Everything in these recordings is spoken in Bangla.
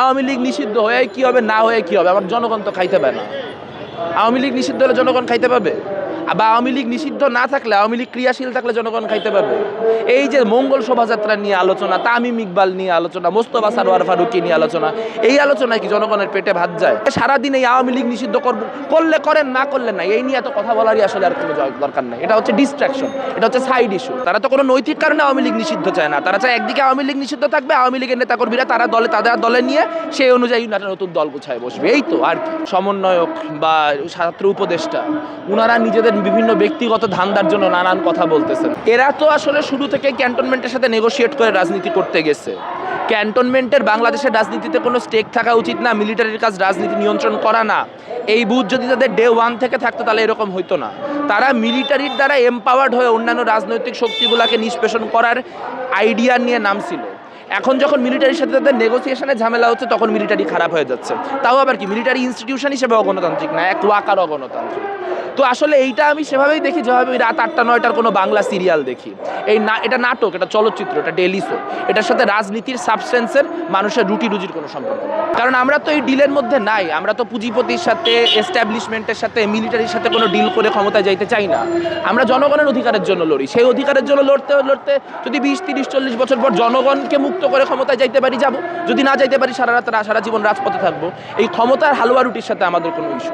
আওয়ামী লীগ নিষিদ্ধ হয়ে কি হবে, না হয়ে কি হবে? আমার জনগণ তো খাইতে পারে না। আওয়ামী লীগ নিষিদ্ধ হলে জনগণ খাইতে পাবে বা আওয়ামী লীগ নিষিদ্ধ না থাকলে, আওয়ামী লীগ ক্রিয়াশীল থাকলে জনগণ খাইতে পারবে। এই যে মঙ্গল শোভাযাত্রা নিয়ে আলোচনা, তামিম ইকবাল নিয়ে আলোচনা, মোস্তফা সারোয়ার ফারুকি নিয়ে আলোচনা, এই আলোচনায় কি জনগণের পেটে ভাত যায়? সারাদিন এই আওয়ামী লীগ নিষিদ্ধ করব, করলে করেন, না করলে না, এই নিয়ে এত কথা বলারই আসলে আর কোনো দরকার নেই। এটা হচ্ছে ডিস্ট্রাকশন এটা হচ্ছে সাইড ইস্যু তারা তো কোনো নৈতিক কারণে আওয়ামী লীগ নিষিদ্ধ চায় না। তারা চায় একদিকে আওয়ামী লীগ নিষিদ্ধ থাকবে, আওয়ামী লীগের নেতাকর্মীরা তারা দলে, তাদের দলে নিয়ে সেই অনুযায়ী নতুন দল গুছায় বসবে। এই তো আর কি। সমন্বয়ক বা ছাত্র উপদেষ্টা ওনারা নিজেদের বিভিন্ন ব্যক্তিগত ধান্দার জন্য নানান কথা বলতেছেন। এরা তো আসলে শুরু থেকে ক্যান্টনমেন্টের সাথে নেগোশিয়েট করে রাজনীতি করতে গেছে। ক্যান্টনমেন্টের বাংলাদেশের রাজনীতিতে কোনো স্টেক থাকা উচিত না মিলিটারির কাজ রাজনীতি নিয়ন্ত্রণ করা না। এই বুথ যদি তাদের ডে ওয়ান থেকে থাকতো তাহলে এরকম হইতো না। তারা মিলিটারির দ্বারা এম্পাওয়ার্ড হয়ে অন্যান্য রাজনৈতিক শক্তিগুলোকে নিষ্পেষণ করার আইডিয়া নিয়ে নামছিল। এখন যখন মিলিটারির সাথে তাদের নেগোসিয়েশনে ঝামেলা হচ্ছে, তখন মিলিটারি খারাপ হয়ে যাচ্ছে। তাও আবার কি মিলিটারি ইনস্টিটিউশন হিসেবে অগণতান্ত্রিক না, এক ওয়াকার অগণতান্ত্রিক। তো আসলে এইটা আমি সেভাবেই দেখি, যেভাবে রাত আটটা, নয়টার কোনো বাংলা সিরিয়াল দেখি। এই না, এটা নাটক, এটা চলচ্চিত্র, এটা ডেলি শো এটার সাথে রাজনীতির সাবস্টেন্সের মানুষের রুটি রুজির কোনো সম্পর্ক কারণ আমরা তো এই ডিলের মধ্যে নাই। আমরা তো পুঁজিপতির সাথে এস্টাবলিশমেন্টের সাথে মিলিটারির সাথে কোনো ডিল করে ক্ষমতায় যাইতে চাই না। আমরা জনগণের অধিকারের জন্য লড়ি। সেই অধিকারের জন্য লড়তে লড়তে যদি বিশ, তিরিশ, চল্লিশ বছর পর জনগণকে মুক্ত করে ক্ষমতায় যাইতে পারি, যাব। যদি না যাইতে পারি, সারা রাত, সারা জীবন রাজপথে থাকব। এই ক্ষমতার হালুয়া রুটির সাথে আমাদের কোনো ইস্যু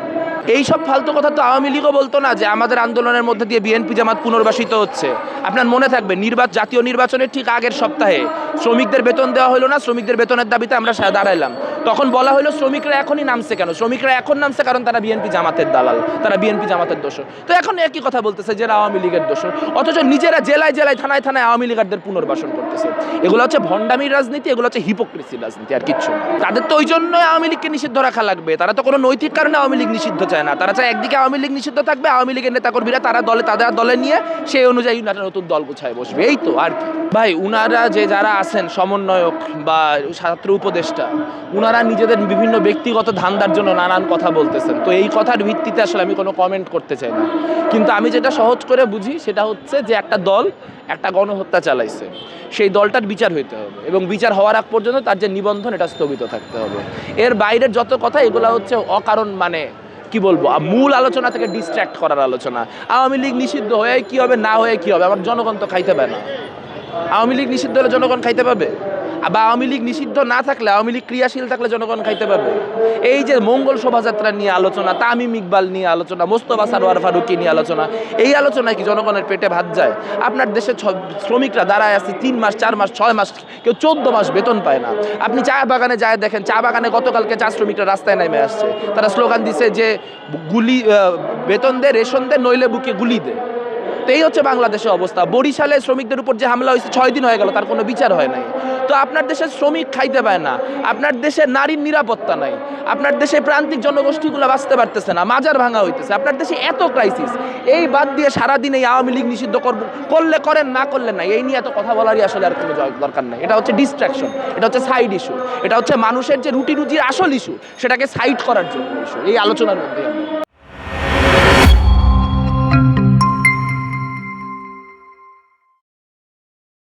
এই সব ফালতু কথা তো আওয়ামী লীগও বলতো না যে আমাদের আন্দোলনের মধ্যে দিয়ে বিএনপি জামাত পুনর্বাসিত হচ্ছে। আপনার মনে থাকবে নির্বাচন জাতীয় নির্বাচনের ঠিক আগের সপ্তাহে শ্রমিকদের বেতন দেওয়া হলো না, শ্রমিকদের বেতনের দাবিতে আমরা দাঁড়াইলাম। তখন বলা হলো শ্রমিকরা এখনই নামছে কেন? শ্রমিকরা এখন নামছে কারণ তারা বিএনপি জামাতের দালাল, তারা বিএনপি জামাতের দোষ তো এখন একই কথা বলতেছে যে আওয়ামী লীগের দোষ অথচ নিজেরা জেলায় জেলায়, থানায় থানায় আওয়ামী লীগারদের পুনর্বাসন করতেছে। এগুলো হচ্ছে ভণ্ডামির রাজনীতি, এগুলো হচ্ছে হিপোক্রেসির রাজনীতি, আর কিচ্ছু তাদের তো ওই জন্য আওয়ামী লীগকে নিষিদ্ধ রাখা লাগবে। তারা তো কোনো নৈতিক কারণে আওয়ামী লীগ নিষিদ্ধ চায় না। তারা চায় একদিকে আওয়ামী লীগ নিষিদ্ধ থাকবে, আওয়ামী লীগের নেতাকর্মীরা তারা দলে তাদের দলে নিয়ে সেই অনুযায়ী একটা নতুন দল গুছায় বসবে। এই তো, আর কি। ভাই, উনারা যে যারা আছেন, সমন্বয়ক বা ছাত্র উপদেষ্টা, উনারা নিজেদের বিভিন্ন ব্যক্তিগত ধান্দার জন্য নানান কথা বলতেছেন। তো এই কথার ভিত্তিতে আসলে আমি কোনো কমেন্ট করতে চাই না। কিন্তু আমি যেটা সহজ করে বুঝি, সেটা হচ্ছে যে একটা দল একটা গণহত্যা চালাইছে। সেই দলটার বিচার হইতে হবে এবং বিচার হওয়ার আগ পর্যন্ত তার যে নিবন্ধন, এটা স্থগিত থাকতে হবে। এর বাইরের যত কথা, এগুলো হচ্ছে অকারণ মানে কি বলব? মূল আলোচনা থেকে ডিস্ট্র্যাক্ট করার আলোচনা। আওয়ামী লীগ নিষিদ্ধ হয়ে কি হবে, না হয়ে কি হবে? আমার জনগণ তো খাইতে পারে না। আওয়ামী লীগ নিষিদ্ধ হলে জনগণ খাইতে পাবে? বা আওয়ামী লীগ নিষিদ্ধ না থাকলে, আওয়ামী লীগ ক্রিয়াশীল থাকলে জনগণ খাইতে পারবে। এই যে মঙ্গল শোভাযাত্রা নিয়ে আলোচনা, তামিম ইকবাল নিয়ে আলোচনা, মোস্তফা সারোয়ার ফারুকি নিয়ে আলোচনা, এই আলোচনায় কি জনগণের পেটে ভাত যায়? আপনার দেশে শ্রমিকরা দাঁড়ায় আছে তিন মাস, চার মাস, ছয় মাস, কেউ চোদ্দ মাস বেতন পায় না। আপনি চা বাগানে যায় দেখেন, চা বাগানে গতকালকে চা শ্রমিকরা রাস্তায় নেমে আসছে। তারা স্লোগান দিছে যে গুলি বেতন দে, রেশন দে, নইলে বুকে গুলি দে। তো এই হচ্ছে বাংলাদেশের অবস্থা। বরিশালে শ্রমিকদের উপর যে হামলা হয়েছে, ছয় দিন হয়ে গেল, তার কোনো বিচার হয় নাই। তো আপনার দেশের শ্রমিক খাইতে পায় না, আপনার দেশে নারীর নিরাপত্তা নাই, আপনার দেশে প্রান্তিক জনগোষ্ঠীগুলো বাঁচতে পারতেছে না, মাজার ভাঙা হইতেছে, আপনার দেশে এত ক্রাইসিস এই বাদ দিয়ে সারাদিন এই আওয়ামী লীগ নিষিদ্ধ করব করলে করেন, না করলে না এই নিয়ে এত কথা বলারই আসলে আর কোনো দরকার নেই। এটা হচ্ছে ডিস্ট্রাকশন এটা হচ্ছে সাইড ইস্যু এটা হচ্ছে মানুষের যে রুটি রুজির আসল ইস্যু সেটাকে সাইড করার জন্য ইস্যু এই আলোচনার মধ্যে।